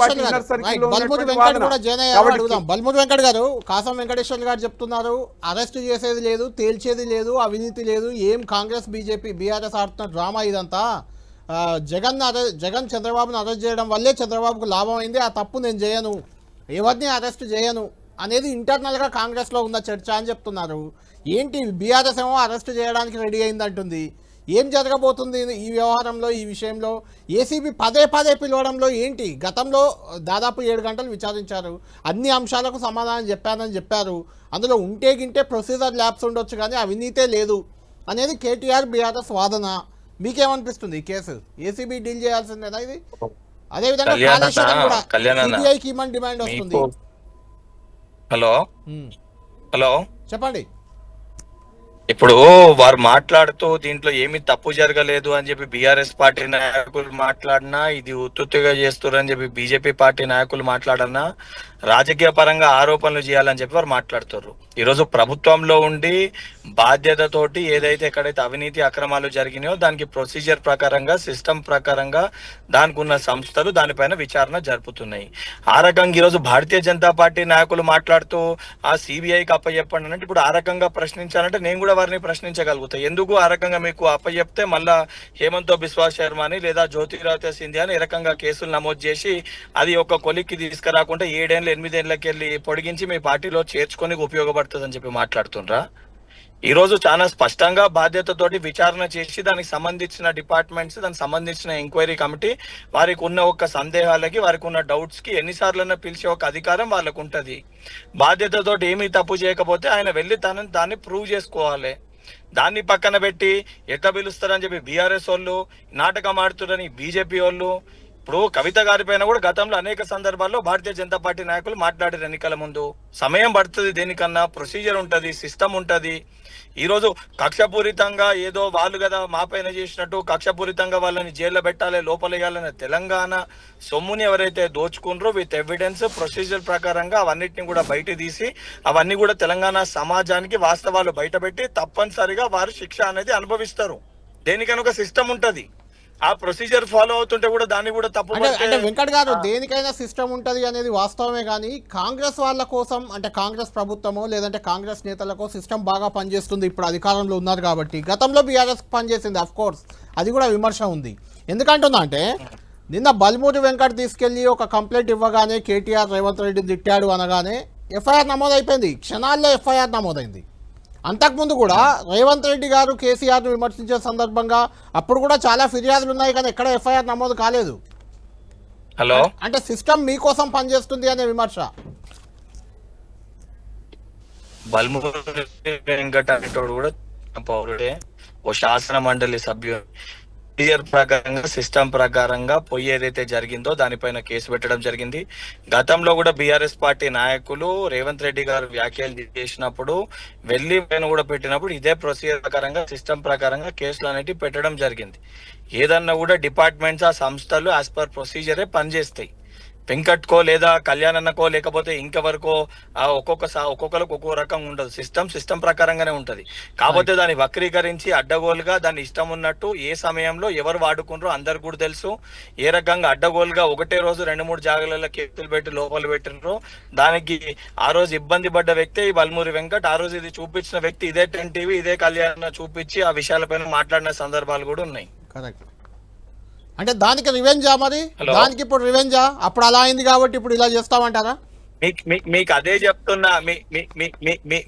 బల్మూరి వెంకట్. కూడా జాయిన్ అయ్యారు. అడుగుదాం. బల్మూరి వెంకట్ గారు కాసం వెంకటేశ్వర్ గారు చెప్తున్నారు అరెస్ట్ చేసేది లేదు తేల్చేది లేదు అవినీతి లేదు ఏం కాంగ్రెస్ బీజేపీ బీఆర్ఎస్ ఆడుతున్న డ్రామా ఇదంతా? జగన్ జగన్ చంద్రబాబును అరెస్ట్ చేయడం వల్లే చంద్రబాబుకు లాభం అయింది ఆ తప్పు నేను చేయను. ఎవరిని అరెస్ట్ చేయను? అనేది ఇంటర్నల్గా కాంగ్రెస్లో ఉన్న చర్చ అని చెప్తున్నారు. ఏంటి బీఆర్ఎస్ ఏమో అరెస్ట్ చేయడానికి రెడీ అయిందంటుంది. ఏం జరగబోతుంది ఈ వ్యవహారంలో ఈ విషయంలో? ఏసీబీ పదే పదే పిలవడంలో ఏంటి? గతంలో దాదాపు ఏడు గంటలు విచారించారు. అన్ని అంశాలకు సమాధానం చెప్పానని చెప్పారు. అందులో ఉంటే గింటే ప్రొసీజర్ ల్యాబ్స్ ఉండొచ్చు కానీ అవినీతే లేదు అనేది కేటీఆర్ బీఆర్ఎస్ వాదన. మీకేమనిపిస్తుంది ఈ కేసు? ఏసీబీ డీల్ చేయాల్సిందేనా ఇది? అదేవిధంగా కాళేశ్వరం కూడా. సిబిఐకి ఇమ్మని డిమాండ్ వస్తుంది? హలో? హలో? చెప్పండి. ఇప్పుడు వారు మాట్లాడుతూ దీంట్లో ఏమి తప్పు జరగలేదు అని చెప్పి బీఆర్ఎస్ పార్టీ నాయకులు మాట్లాడినా ఇది ఉత్తుత్తుగా చేస్తున్నారని చెప్పి బీజేపీ పార్టీ నాయకులు మాట్లాడనా రాజకీయ పరంగా ఆరోపణలు చేయాలని చెప్పి వారు మాట్లాడుతారు ఈ రోజు ప్రభుత్వంలో ఉండి బాధ్యతతోటి ఏదైతే ఎక్కడైతే అవినీతి అక్రమాలు జరిగినాయో దానికి ప్రొసీజర్ ప్రకారంగా సిస్టమ్ ప్రకారంగా దానికి ఉన్న సంస్థలు దానిపైన విచారణ జరుపుతున్నాయి. ఆ రకంగా ఈరోజు భారతీయ జనతా పార్టీ నాయకులు మాట్లాడుతూ ఆ సిబిఐకి అప్పచెప్పండి అంటే ఇప్పుడు ఆ రకంగా ప్రశ్నించాలంటే నేను కూడా వారిని ప్రశ్నించగలుగుతాయి ఎందుకు ఆ రకంగా మీకు అప్పచెప్తే మళ్ళా హేమంతో బిశ్వాస్ శర్మ అని లేదా జ్యోతిరాదిత్య సింధియా అని ఈ రకంగా కేసులు నమోదు చేసి అది ఒక కొలిక్కి తీసుకురాకుండా ఏడేళ్ళు ఎనిమిదేళ్ళకి వెళ్ళి పొడిగించి మీ పార్టీలో చేర్చుకొని ఉపయోగపడుతుంది అని చెప్పి మాట్లాడుతుండ్రా? ఈరోజు చాలా స్పష్టంగా బాధ్యతతోటి విచారణ చేసి దానికి సంబంధించిన డిపార్ట్మెంట్స్ దానికి సంబంధించిన ఎంక్వైరీ కమిటీ వారికి ఉన్న ఒక సందేహాలకి వారికి ఉన్న డౌట్స్కి ఎన్నిసార్లైనా పిలిచే ఒక అధికారం వాళ్ళకు ఉంటుంది బాధ్యతతోటి ఏమీ తప్పు చేయకపోతే ఆయన వెళ్ళి తనని దాన్ని ప్రూవ్ చేసుకోవాలి. దాన్ని పక్కన పెట్టి ఎట్లా పిలుస్తారని చెప్పి బీఆర్ఎస్ వాళ్ళు నాటకం ఆడుతున్నారని బీజేపీ వాళ్ళు ఇప్పుడు కవిత గారి పైన కూడా గతంలో అనేక సందర్భాల్లో భారతీయ జనతా పార్టీ నాయకులు మాట్లాడారు ఎన్నికల ముందు. సమయం పడుతుంది దేనికన్నా ప్రొసీజర్ ఉంటుంది సిస్టమ్ ఉంటుంది. ఈరోజు కక్షపూరితంగా ఏదో వాళ్ళు కదా మా పైన చేసినట్టు కక్షపూరితంగా వాళ్ళని జైల్లో పెట్టాలి లోపలేయాలనే తెలంగాణ సొమ్ముని ఎవరైతే దోచుకుండ్రో విత్ ఎవిడెన్స్ ప్రొసీజర్ ప్రకారంగా అవన్నిటిని కూడా బయట తీసి అవన్నీ కూడా తెలంగాణ సమాజానికి వాస్తవాలు బయటపెట్టి తప్పనిసరిగా వారు శిక్ష అనేది అనుభవిస్తారు. దేనికైనా ఒక సిస్టమ్ ఉంటుంది. ఆ ప్రొసీజర్ ఫాలో అవుతుంటే కూడా దాన్ని కూడా తప్పు అంటే వెంకట్ గారు దేనికైనా సిస్టమ్ ఉంటుంది అనేది వాస్తవమే కానీ కాంగ్రెస్ వాళ్ళ కోసం అంటే కాంగ్రెస్ ప్రభుత్వమో లేదంటే కాంగ్రెస్ నేతలకో సిస్టమ్ బాగా పనిచేస్తుంది ఇప్పుడు అధికారంలో ఉన్నారు కాబట్టి. గతంలో బీఆర్ఎస్ పనిచేసింది అఫ్ కోర్స్ అది కూడా విమర్శ ఉంది. ఎందుకంటున్నా అంటే నిన్న బల్మూరి వెంకట్ తీసుకెళ్ళి ఒక కంప్లైంట్ ఇవ్వగానే కేటీఆర్ రేవంత్ రెడ్డిని తిట్టాడు అనగానే ఎఫ్ఐఆర్ నమోదైపోయింది. క్షణాల్లో ఎఫ్ఐఆర్ నమోదైంది. అంతకుముందు కూడా రేవంత్ రెడ్డి గారు కేసీఆర్ను విమర్శించే సందర్భంగా అప్పుడు కూడా చాలా ఫిర్యాదులు ఉన్నాయి కానీ ఎక్కడ ఎఫ్ఐఆర్ నమోదు కాలేదు. హలో? అంటే సిస్టమ్ మీకోసం పనిచేస్తుంది అనే విమర్శ. బల్మూరి వెంకట అనేటోడు కూడా పౌరుడే. ఓ శాసన మండలి సభ్యుడు. క్లియర్ ప్రకారంగా సిస్టమ్ ప్రకారంగా పొయ్యి ఏదైతే జరిగిందో దానిపైన కేసు పెట్టడం జరిగింది. గతంలో కూడా బీఆర్ఎస్ పార్టీ నాయకులు రేవంత్ రెడ్డి గారు వ్యాఖ్యలు చేసినప్పుడు వెళ్ళి పైన కూడా పెట్టినప్పుడు ఇదే ప్రొసీజర్ ప్రకారంగా సిస్టమ్ ప్రకారంగా కేసులు అనేటివి పెట్టడం జరిగింది. ఏదన్నా కూడా డిపార్ట్మెంట్స్ ఆ సంస్థలు యాజ్ పర్ ప్రొసీజరే పనిచేస్తాయి. వెంకట్కో లేదా కళ్యాణన్నకో లేకపోతే ఇంకెవరికో ఆ ఒక్కొక్క సా- ఒక్కొక్కరికి ఒక్కో రకంగా ఉండదు సిస్టమ్ సిస్టమ్ ప్రకారంగానే ఉంటది. కాకపోతే దాన్ని వక్రీకరించి అడ్డగోలుగా దాన్ని ఇష్టం ఉన్నట్టు ఏ సమయంలో ఎవరు వాడుకుంటారో అందరికి కూడా తెలుసు. ఏ రకంగా అడ్డగోలుగా ఒకటే రోజు రెండు మూడు జాగాలలో కేసులు పెట్టి లోపల పెట్టినరో దానికి ఆ రోజు ఇబ్బంది పడ్డ వ్యక్తి ఈ బల్మూరి వెంకట్ ఆ రోజు ఇది చూపించిన వ్యక్తి ఇదే టెన్ టీవీ ఇదే కళ్యాణ చూపించి ఆ విషయాలపైన మాట్లాడిన సందర్భాలు కూడా ఉన్నాయి. కరెక్ట్ అంటే దానికి రివెంజా మరి. దానికి ఇప్పుడు రివెంజా అప్పుడు అలా అయింది కాబట్టి ఇప్పుడు ఇలా చేస్తామంటారా? మీకు మీ- మీకు అదే చెప్తున్నా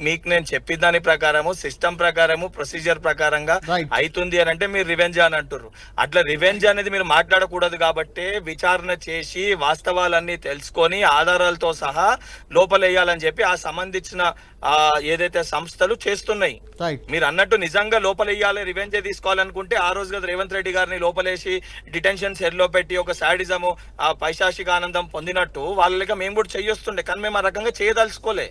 మీకు నేను చెప్పిన దాని ప్రకారము సిస్టమ్ ప్రకారము ప్రొసీజర్ ప్రకారంగా. అవుతుంది అని అంటే మీరు రివెంజ్ అని అంటారు అట్లా రివెంజ్ అనేది మీరు మాట్లాడకూడదు కాబట్టి విచారణ చేసి వాస్తవాలన్నీ తెలుసుకొని ఆధారాలతో సహా లోపలేయాలని చెప్పి ఆ సంబంధించిన ఏదైతే సంస్థలు చేస్తున్నాయి. మీరు అన్నట్టు నిజంగా లోపలేయాలి రివెంజ్ తీసుకోవాలనుకుంటే ఆ రోజు కదా రేవంత్ రెడ్డి గారిని లోపలేసి డిటెన్షన్ సెల్లో పెట్టి ఒక శాడిజము ఆ పైశాచిక ఆనందం పొందినట్టు వాళ్ళకి మేము కూడా చెయ్యొస్తుండే. కానీ మేము ఆ రకంగా చేయదలుచుకోలే.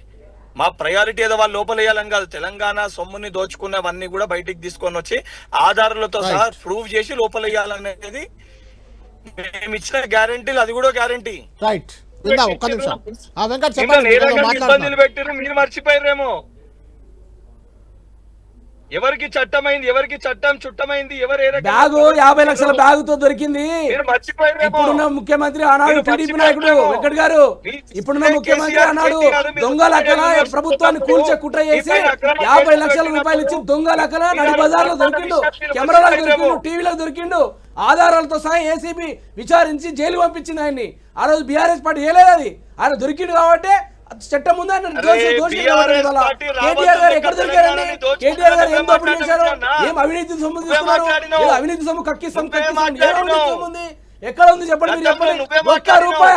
మా ప్రయారిటీ ఏదో వాళ్ళు లోపలేయాలని కాదు. తెలంగాణ సొమ్ముని దోచుకున్నవన్నీ కూడా బయటికి తీసుకొని వచ్చి ఆధారాలతో సహా ప్రూవ్ చేసి లోపలేయాలనేది మేము ఇచ్చిన గ్యారంటీలు అది కూడా గ్యారంటీ రైట్ ఒక్క నిమిషం. ఇబ్బందులు పెట్టారు మీరు మర్చిపోయారేమో ఎవరికి చట్టమైంది ఎవరికి చట్టం చుట్టమైంది ఎవరు బ్యాగు యాభై లక్షల బ్యాగుతో దొరికింది. ఇప్పుడున్న ముఖ్యమంత్రి ఆనాడు టీడీపీ. నాయకుడు వెంకట్ గారు. ఇప్పుడున్న ముఖ్యమంత్రి ఆనాడు కేటీఆర్ మీరు దొంగ లెక్కన ఉత్తరప్రదేశ్ ప్రభుత్వాన్ని కూల్చే కుట్ర చేసి యాభై లక్షల రూపాయలు ఇచ్చి పెట్టినప్పుడు దొంగ లెక్కన నడి బజార్లో దొరికిండు. పెట్టినప్పుడు దొరికిండు టీవీలో దొరికిండు. ఆధారాలతో సహా ఏసీబీ విచారించి జైలు పంపించింది ఆయన్ని. ఆ రోజు బీఆర్ఎస్ పార్టీ చేయలేదు అది. ఆయన దొరికిండు కాబట్టి చట్టం పార్టీ కేటీఆర్ గారు ఎక్కడ దొరికారండి? కేటీఆర్ గారు ఏం దోపిడీ చేశారు. ఏం అవినీతి సొమ్ము తీసుకున్నారు? అవినీతి సొమ్ము కక్కిస్తాం ఉంది? ఎక్కడ ఉంది చెప్పండి మీరు చెప్పండి. ఒక్క. రూపాయ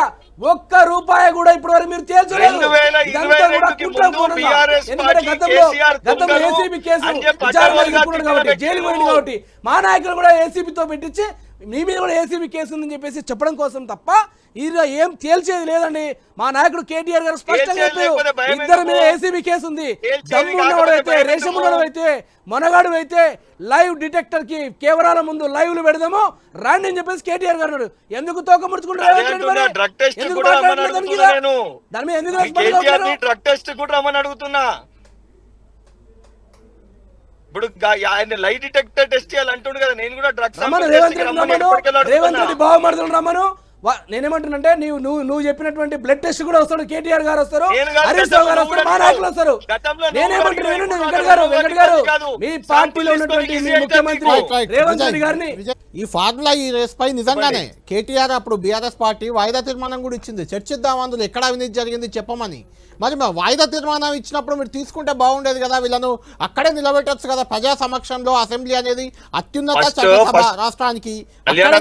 ఒక్క రూపాయ కూడా ఇప్పటి వరకు మీరు తేల్చలేదు. ఇదంతా కూడా కుట్ర ఎందుకంటే గతంలో గతంలో ఏసీబీ కేసు విచారణ కాబట్టి జైలు పోయింది. కాబట్టి మా నాయకులు కూడా ఏసీబీతో పెట్టించి మీ మీద కూడా ఏసీబీ కేసు ఉందని చెప్పేసి చెప్పడం కోసం తప్ప ఇది ఏం తేల్చేది లేదండి. మా నాయకుడు కేటీఆర్ గారు స్పష్టంగా చెప్పారు. ఇద్దరి మీద? ఏసీబీ కేసు ఉంది. తేల్చేది దమ్ము కాకపోతే ఉన్నవాడు అయితే రేషం అయితే మనగాడు అయితే లైవ్ డిటెక్టర్కి కెమెరాల ముందు లైవ్లు పెడదాము. రండి అని చెప్పేసి కేటీఆర్ గారు. ఎందుకు తోక ముడుచుకుంటారు ఇప్పుడు ఆయన లై డిటెక్టర్ టెస్ట్ చేయాలంటుండు కదా నేను కూడా డ్రగ్స్ రేవంత్ రెడ్డి బావమరుదులు రమ్మను. వా- నేనేమంటున్నానంటే నీవు నువ్వు నువ్వు చెప్పినటువంటి బ్లడ్ టెస్ట్ కూడా వస్తాడు కేటీఆర్ గారు వస్తారు హరీష్ రావు గారు వస్తారు మా నువ్వు నాయకులు వస్తారు. గతంలో నువ్వు నేనేమంటున్నాను వెంకట్ గారు వెంకట్ గారు. మీ పార్టీలో ఉన్నటువంటి మీ ముఖ్యమంత్రి. రేవంత్ రెడ్డి గారిని ఈ ఫార్ములా ఈ రేస్ పై నిజంగానే కేటీఆర్ అప్పుడు బీఆర్ఎస్ పార్టీ వాయిదా తీర్మానం కూడా ఇచ్చింది. చర్చిద్దాం అందులో ఎక్కడ అవినీతి జరిగింది చెప్పమని. మరి మా వాయిదా తీర్మానం ఇచ్చినప్పుడు మీరు తీసుకుంటే బాగుండేది కదా వీళ్ళను అక్కడే నిలబెట్టొచ్చు కదా ప్రజా సమక్షంలో అసెంబ్లీ అనేది అత్యున్నత చట్టసభ రాష్ట్రానికి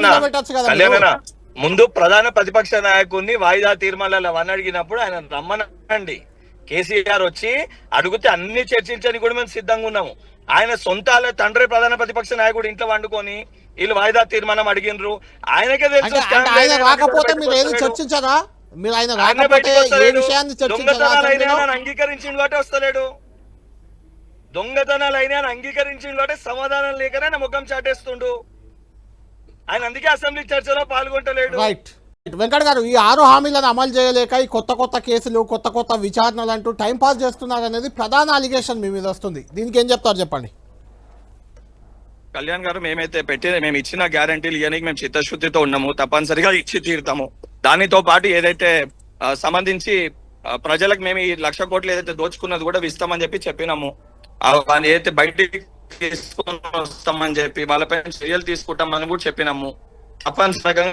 నిలబెట్టొచ్చు కదా ముందు ప్రధాన ప్రతిపక్ష నాయకుడిని వాయిదా తీర్మానాలు అడిగినప్పుడు ఆయన రమ్మనండి. కేసీఆర్ వచ్చి అడిగితే అన్ని చర్చించని కూడా మేము సిద్ధంగా ఉన్నాము. ఆయన సొంత వాళ్ళ తండ్రి ప్రధాన ప్రతిపక్ష నాయకుడు ఇంట్లో వండుకొని వీళ్ళు వాయిదా తీర్మానం అడిగినరు ఆయనకే తెలుసు రాకపోతే మీరు ఏది. చర్చించరా? మీరు ఆయన రాకపోతే ఏ. విషయాన్ని చర్చించరా అంగీకరించిన కాబట్టి వస్తలేడు. దొంగతనాలు అయినా అంగీకరించిన కాబట్టి సమాధానం లేకనే ముఖం చాటేస్తుండు. ఆయన అందుకే అసెంబ్లీ చర్చలో పాల్గొంటలేడు. రైట్ వెంకట్ గారు ఈ ఆరు హామీలను అమలు చేయలేక ఈ కొత్త కొత్త కేసులు కొత్త కొత్త విచారణలు అంటూ టైం పాస్ చేస్తున్నారు అనేది ప్రధాన అలిగేషన్ మీ మీద వస్తుంది. దీనికి ఏం చెప్తారు చెప్పండి. కళ్యాణ్ గారు మేమైతే పెట్టిన మేము ఇచ్చిన గ్యారంటీలు ఇవన్నీ మేము చిత్తశుద్ధితో ఉన్నాము తప్పనిసరిగా ఇచ్చి తీరుతాము. దానితో పాటు ఏదైతే సంబంధించి ప్రజలకు మేము ఈ లక్ష కోట్లు ఏదైతే దోచుకున్నది కూడా ఇస్తామని చెప్పి చెప్పినాము. ఏదైతే బయటికి తీసుకొని వస్తామని చెప్పి వాళ్ళపై చర్యలు తీసుకుంటామని కూడా చెప్పినాము. తప్పనిసరిగా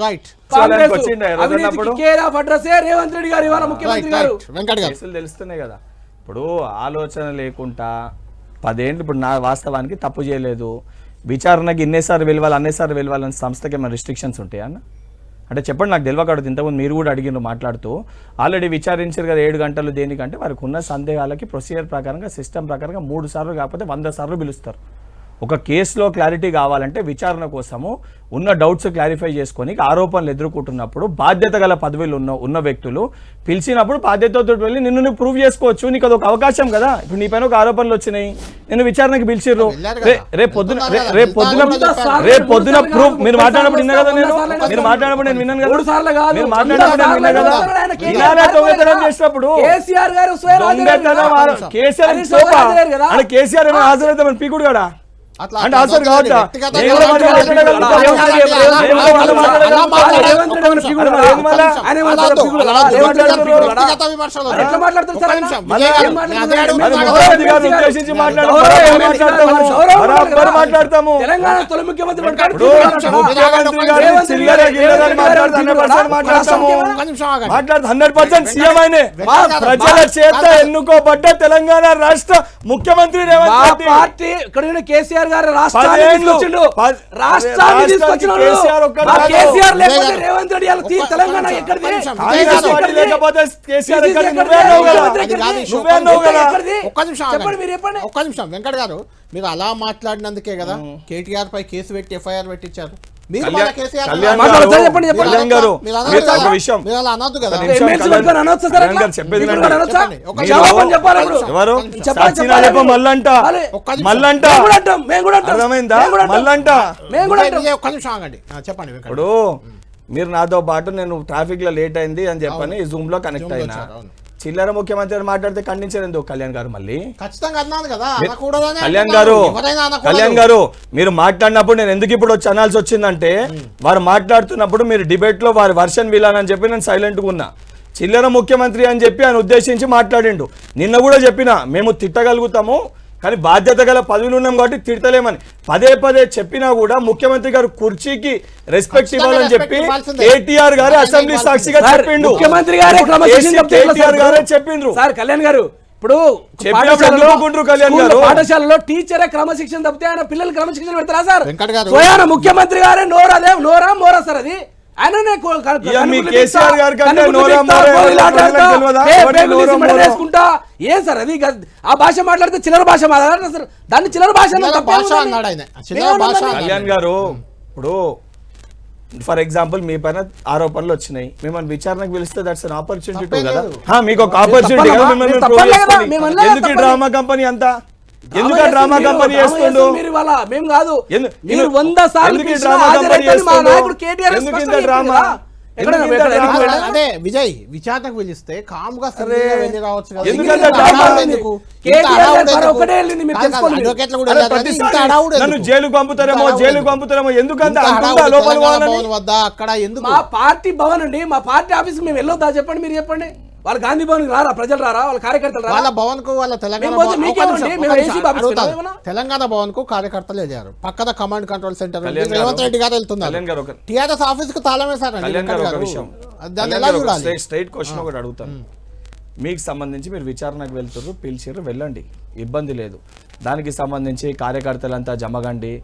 రైట్ రేవంత్ రెడ్డి గారు ఇవాళ రైట్ ముఖ్యమంత్రి గారు? రైట్ వెంకట్ గారు. కేసులు తెలుస్తున్నాయి కదా. ఇప్పుడు ఆలోచన లేకుండా పదేంట్లు ఇప్పుడు నా వాస్తవానికి తప్పు చేయలేదు. విచారణకి ఇన్నేసార్లు వెళ్ళాలి అన్నేసార్లు వెళ్ళాలని సంస్థకి ఏమైనా రిస్ట్రిక్షన్స్ ఉంటాయా అన్న? అంటే చెప్పండి నాకు తెలియకూడదు ఇంతకుముందు మీరు కూడా అడిగిన మాట్లాడుతూ. ఆల్రెడీ విచారించారు కదా ఏడు గంటలు దేనికంటే వారికి ఉన్న సందేహాలకి ప్రొసీజర్ ప్రకారంగా సిస్టమ్ ప్రకారంగా మూడు సార్లు కాకపోతే వంద సార్లు పిలుస్తారు. ఒక కేసులో క్లారిటీ కావాలంటే విచారణ కోసము ఉన్న డౌట్స్ క్లారిఫై చేసుకొని ఆరోపణలు ఎదుర్కొంటున్నప్పుడు బాధ్యత గల పదవులు ఉన్న ఉన్న వ్యక్తులు పిలిచినప్పుడు బాధ్యతతో వెళ్ళి నిన్ను నువ్వు ప్రూవ్ చేసుకోవచ్చు నీకు అదొక అవకాశం కదా ఇప్పుడు నీ పైన ఒక ఆరోపణలు వచ్చినాయి నేను విచారణకి పిలిచిర్రు. రేపు పొద్దున. రేపు పొద్దున. రేపు పొద్దున ప్రూఫ్ మీరు మాట్లాడినప్పుడు విన్నా కదా నేను. మీరు మాట్లాడినప్పుడు నేను విన్నాను కదా మూడు సార్లు కాదు మీరు వంద మాట్లాడినప్పుడు నేను సార్లు విన్నా కదా కాదు. ఆయన కేసీఆర్ ఇలానే దొంగతనం. చేసినప్పుడు కేసీఆర్ గారు హాజరైతే మన పీకుడు కదా అంటే ఆన్సర్. మాట్లాడతాము. తెలంగాణ తొలి ముఖ్యమంత్రి పడ్డాడు. ఇప్పుడు ముఖ్యమంత్రి గారు రేవంత్ రెడ్డి చిల్లర గారు గిల్లర రేవంత్ మాట్లాడుతూ రెడ్డి 100% గారు మాట్లాడతాము. ఒక్క నిమిషం ఆగండి. మాట్లాడుతూ హండ్రెడ్ పర్సెంట్ సీఎం ఆయనే. ప్రజల చేత. ఎన్నుకోబడ్డ తెలంగాణ రాష్ట్ర ముఖ్యమంత్రి రేవంత్ రెడ్డి పార్టీ ఇక్కడ ఉన్న కేసీఆర్ గారు రాష్ట్రాన్ని. తీసుకొచ్చిండు. రాష్ట్రాన్ని తీసుకొచ్చినాడు. కేసీఆర్ లేకపోతే. రేవంత్ రెడ్డి తెలంగాణ చెప్పండి. మీరు చెప్పండి. ఒక్క నిమిషం. వెంకట్ గారు మీరు అలా మాట్లాడినందుకే కదా కేటీఆర్ పై కేసు పెట్టి ఎఫ్ఐఆర్ పెట్టించారు. మీరు చెప్పండి, చెప్పండి. గారు. ఒక విషయం? చెప్పండి. అర్థమైందా? చెప్పండి ఇప్పుడు నాతో పాటు నేను ట్రాఫిక్లో లేట్ అయింది అని చెప్పని జూమ్లో కనెక్ట్ అయినా. చిల్లర ముఖ్యమంత్రి మాట్లాడితే ఖండించారు ఎందుకు కళ్యాణ్ గారు మళ్ళీ ఖచ్చితంగా అన్నాను కదా అనకూడదని కళ్యాణ్. గారు. కళ్యాణ్ గారు మీరు మాట్లాడినప్పుడు నేను ఎందుకు ఇప్పుడు వచ్చి అనాల్సి వచ్చిందంటే వారు మాట్లాడుతున్నప్పుడు మీరు డిబేట్లో వారి వర్షన్ విలానని చెప్పి నేను సైలెంట్గా ఉన్నా చిల్లర ముఖ్యమంత్రి అని చెప్పి ఆయన ఉద్దేశించి మాట్లాడిండు నిన్న కూడా చెప్పిన మేము తిట్టగలుగుతాము కానీ బాధ్యత గల పదవులు ఉన్నాం కాబట్టి తిడతలేమని పదే పదే చెప్పినా కూడా ముఖ్యమంత్రి గారు కుర్చీకి రెస్పెక్ట్ ఇవ్వాలని చెప్పి. కేటీఆర్ గారు అసెంబ్లీ. సాక్షిగా చెప్పిండు ముఖ్యమంత్రి గారే కేటీఆర్ చెప్పిండ్రు సార్ కళ్యాణ్ గారు ఇప్పుడు పాఠశాలలో- ఎందుకు ఊరుకుంటారు కళ్యాణ్ స్కూల్లో గారు? పాఠశాలలో టీచరే క్రమశిక్షణ తప్పితే ఆయన పిల్లలు క్రమశిక్షణ పెడతారా సార్ వెంకట్ గారు. స్వయాన ముఖ్యమంత్రి గారే నోరా అదే నోరా మోరా సార్ అది ఏం సార్ అది ఆ భాష మాట్లాడితే చిల్లర భాష మాట్లాడారు సార్. దాన్ని చిల్లర భాష? కళ్యాణ్ గారు ఇప్పుడు ఫర్ ఎగ్జాంపుల్ మీ పైన ఆరోపణలు వచ్చినాయి. మిమ్మల్ని విచారణకు పిలిస్తే దట్స్ అన్ ఆపర్చునిటీ కదా? మీకు ఒక ఆపర్చునిటీ ఎందుకు? డ్రామా కంపెనీ అంతా? ఎందుకు డ్రామా కంపెనీ చేస్తుండు మీరు ఇవాళ మేము కాదు. మీరు సార్లు డ్రామా కంపెనీ మా? నాయకుడు కేటీఆర్ ఎందుకు ఇంత డ్రామా? అదే- విజయ్ విచారణకు పిలిస్తే వెళ్ళి నన్ను ఎందుకు? జైలుకు పంపుతారేమో జైలుకు ఎందుకు? పంపుతారేమో ఎందుకంత లోపల వద్ద? అక్కడ ఎందుకు? మా పార్టీ భవన్ అండి మా పార్టీ ఆఫీస్ మేము వెళ్ళొద్దా? చెప్పండి మీరు చెప్పండి. వాళ్ళ గాంధీ భవన్ రారా? ప్రజలు రారా? వాళ్ళ కార్యకర్తలు వాళ్ళ భవన్కు వాళ్ళ తెలంగాణ? తెలంగాణ భవన్కు కార్యకర్తలు వెళ్ళారు పక్కన command control centre Revanth Reddy గారు వెళ్తున్నారు. టిఆర్ఎస్ ఆఫీస్కు తాళం వేశారండి స్ట్రైట్ క్వశ్చన్ ఒకటి అడుగుతాను. మీకు సంబంధించి మీరు విచారణకు వెళ్తారు పిలిచిర్రు వెళ్ళండి. ఇబ్బంది లేదు. దానికి సంబంధించి కార్యకర్తలంతా జమగండి.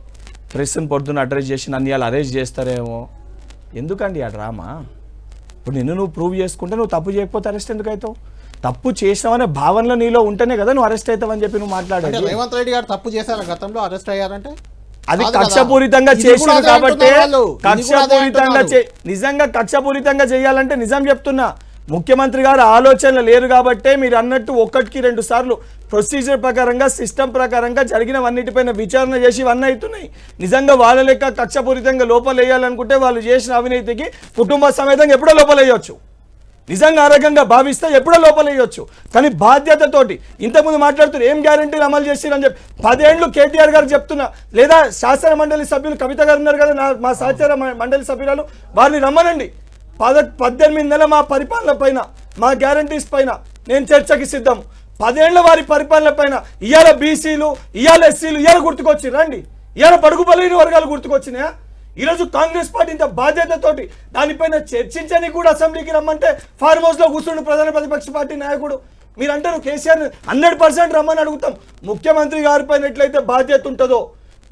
ప్రెస్ని పొద్దున్న అడ్రస్ చేసి నన్ను ఇవాళ అరెస్ట్ చేస్తారేమో. ఎందుకండి ఆ డ్రామా? ఇప్పుడు నిన్ను నువ్వు ప్రూవ్ చేసుకుంటే నువ్వు తప్పు చేయకపోతే అరెస్ట్ ఎందుకు అవుతావు తప్పు చేసినావనే భావనలో నీలో ఉంటేనే కదా నువ్వు అరెస్ట్ అవుతావని చెప్పి నువ్వు అంటే మాట్లాడేది రేవంత్ రెడ్డి గారు తప్పు చేశారు గతంలో? అరెస్ట్ అయ్యారంటే? అది. కక్షపూరితంగా అదే కాబట్టి కక్షపూరితంగా నిజంగా కక్షపూరితంగా చేయాలంటే నిజం చెప్తున్నా. ముఖ్యమంత్రి గారు ఆలోచనలు లేరు కాబట్టే మీరు అన్నట్టు ఒక్కటికి రెండు సార్లు ప్రొసీజర్ ప్రకారంగా సిస్టమ్ ప్రకారంగా జరిగినవన్నిటిపైన విచారణ చేసి ఇవన్నీ అవుతున్నాయి. నిజంగా వాళ్ళ లెక్క కక్షపూరితంగా లోపలేయాలనుకుంటే వాళ్ళు చేసిన అవినీతికి కుటుంబ సమేతంగా ఎప్పుడో లోపలేయొచ్చు. నిజంగా ఆరోగ్యంగా భావిస్తే ఎప్పుడో లోపలేయొచ్చు. కానీ బాధ్యతతోటి ఇంతకుముందు మాట్లాడుతున్నారు ఏం గ్యారంటీలు అమలు చేసిరని చెప్పి. పదేండ్లు కేటీఆర్ గారు చెప్తున్నా లేదా శాసన మండలి సభ్యులు కవిత గారు ఉన్నారు కదా నా మా సహచార మ- మండలి సభ్యురాలు వారిని రమ్మనండి. పద పద్దెనిమిది నెలల మా పరిపాలన పైన మా గ్యారంటీస్ పైన నేను చర్చకి సిద్ధం. పదేళ్ళ వారి పరిపాలన పైన ఇవాళ బీసీలు ఇవాళ ఎస్సీలు ఇవాళ గుర్తుకొచ్చి రండి. ఇవాళ పడుగు బలైన వర్గాలు గుర్తుకొచ్చినాయా? ఈరోజు కాంగ్రెస్ పార్టీ ఇంత బాధ్యతతోటి దానిపైన చర్చించని కూడా అసెంబ్లీకి రమ్మంటే ఫార్మ్ హౌస్లో కూర్చుండు ప్రధాన ప్రతిపక్ష పార్టీ నాయకుడు. మీరు అంటారు కేసీఆర్ హండ్రెడ్ పర్సెంట్ రమ్మని అడుగుతాం. ముఖ్యమంత్రి గారి పైన ఎట్లయితే బాధ్యత ఉంటుందో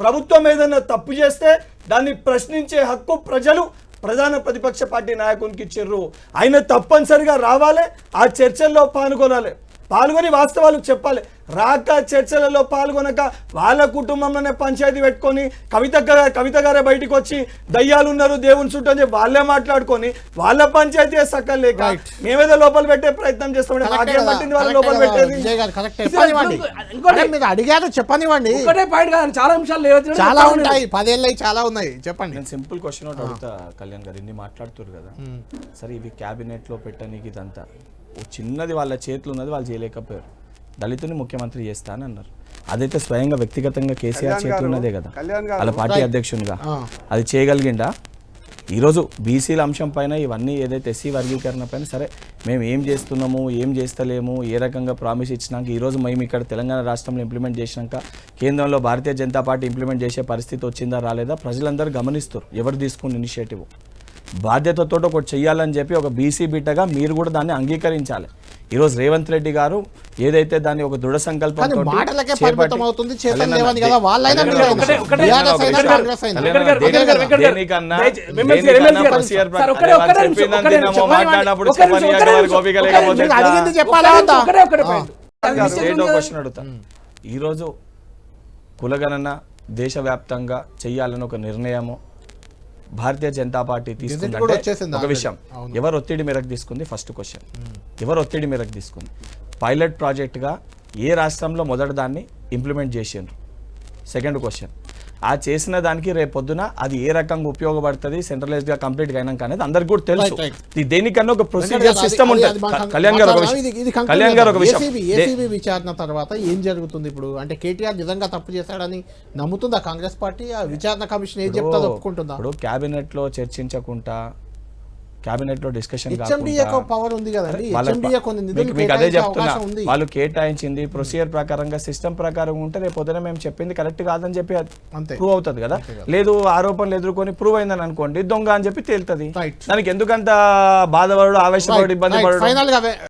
ప్రభుత్వం ఏదైనా తప్పు చేస్తే దాన్ని ప్రశ్నించే హక్కు ప్రజలు ప్రధాన ప్రతిపక్ష పార్టీ నాయకునికి ఇచ్చిర్రు ఆయన తప్పనిసరిగా రావాలి ఆ చర్చల్లో పాల్గొనాలి. పాల్గొని వాస్తవాలు చెప్పాలి. రాక చర్చలలో పాల్గొనక వాళ్ళ కుటుంబంలోనే పంచాయతీ పెట్టుకొని కవిత కవిత గారే బయటికి వచ్చి దయ్యాలు ఉన్నారు దేవుని చుట్టూ అని చెప్పి వాళ్ళే మాట్లాడుకొని వాళ్ళ పంచాయతీ సక్కలు లేక మేమేదో లోపల పెట్టే ప్రయత్నం కదా, పట్టింది వాళ్ళ లోపల పెట్టేది. అడిగారు చెప్పనివ్వండి ఒకటే పాయింట్ కాదు చాలా అంశాలు చాలా ఉంటాయి. పదేళ్ళవి చాలా ఉన్నాయి. చెప్పండి. నేను సింపుల్ క్వశ్చన్ ఒకటి అడుగుతా కళ్యాణ్ గారు. ఇన్ని మాట్లాడుతున్నారు కదా. సరే ఇవి క్యాబినెట్లో పెట్టనీకి ఇదంతా. చిన్నది వాళ్ళ చేతులు ఉన్నది వాళ్ళు చేయలేకపోయారు. దళితుని ముఖ్యమంత్రి చేస్తా అని అన్నారు. అదైతే స్వయంగా వ్యక్తిగతంగా కేసీఆర్ చేతులు ఉన్నదే కదా. వాళ్ళ పార్టీ. అధ్యక్షునిగా. అది చేయగలిగిండా? ఈరోజు బీసీల అంశం పైన ఇవన్నీ ఏదైతే ఎస్సీ వర్గీకరణ పైన సరే మేము ఏం చేస్తున్నాము ఏం చేస్తలేము ఏ రకంగా ప్రామిస్ ఇచ్చినాక ఈరోజు మేము ఇక్కడ తెలంగాణ రాష్ట్రంలో ఇంప్లిమెంట్ చేసినాక కేంద్రంలో భారతీయ జనతా పార్టీ ఇంప్లిమెంట్ చేసే పరిస్థితి వచ్చిందా రాలేదా? ప్రజలందరూ గమనిస్తారు ఎవరు తీసుకున్న ఇనిషియేటివ్ బాధ్యతతో ఒకటి చెయ్యాలని చెప్పి ఒక బీసీ బిడ్డగా మీరు కూడా దాన్ని అంగీకరించాలి. ఈరోజు రేవంత్ రెడ్డి గారు ఏదైతే దాన్ని ఒక దృఢ కానీ సంకల్పం ఈరోజు కులగణన దేశవ్యాప్తంగా చెయ్యాలని ఒక నిర్ణయము. భారతీయ జనతా పార్టీ తీసుకుందంటే వచ్చేసింది ఒక. విషయం. ఎవరు ఒత్తిడి మేరకు తీసుకుంది? ఫస్ట్ క్వశ్చన్ ఎవరు ఒత్తిడి మేరకు తీసుకుంది? పైలట్ ప్రాజెక్ట్గా ఏ రాష్ట్రంలో మొదటి దాన్ని ఇంప్లిమెంట్ చేసిండ్రు? సెకండ్ క్వశ్చన్ ఆ చేసిన దానికి రేపు పొద్దున అది ఏ రకంగా ఉపయోగపడుతుంది సెంట్రలైజ్డ్గా కంప్లీట్ అయినాక అనేది అందరికి కూడా తెలుసు. దేనికన్నా ఒక ప్రొసీజర్ సిస్టమ్ ఉంటుంది. కళ్యాణ్ గారు ఒక. విషయం కళ్యాణ్ గారు ఒక. విషయం. విచారణ తర్వాత ఏం జరుగుతుంది ఇప్పుడు? అంటే కేటీఆర్ నిజంగా తప్పు చేశాడని నమ్ముతుందా కాంగ్రెస్ పార్టీ? ఆ విచారణ కమిషన్ ఏం చెప్తా ఒప్పుకుంటుందా? ఇప్పుడు క్యాబినెట్లో చర్చించకుండా క్యాబినెట్లో డిస్కషన్ పవర్ ఉంది మీకు- అదే చెప్తున్నా. వాళ్ళు కేటాయించింది ప్రొసీజర్ ప్రకారంగా సిస్టమ్ ప్రకారం ఉంటే రేపు పొద్దున మేము చెప్పింది కరెక్ట్ కాదని చెప్పి అంతే. ప్రూవ్ అవుతుంది కదా. లేదు ఆరోపణలు ఎదుర్కొని ప్రూవ్ అయిందని అనుకోండి దొంగ అని చెప్పి తేలుతుంది. దానికి ఎందుకంత బాధపడు ఆవేశపడు ఇబ్బంది పడు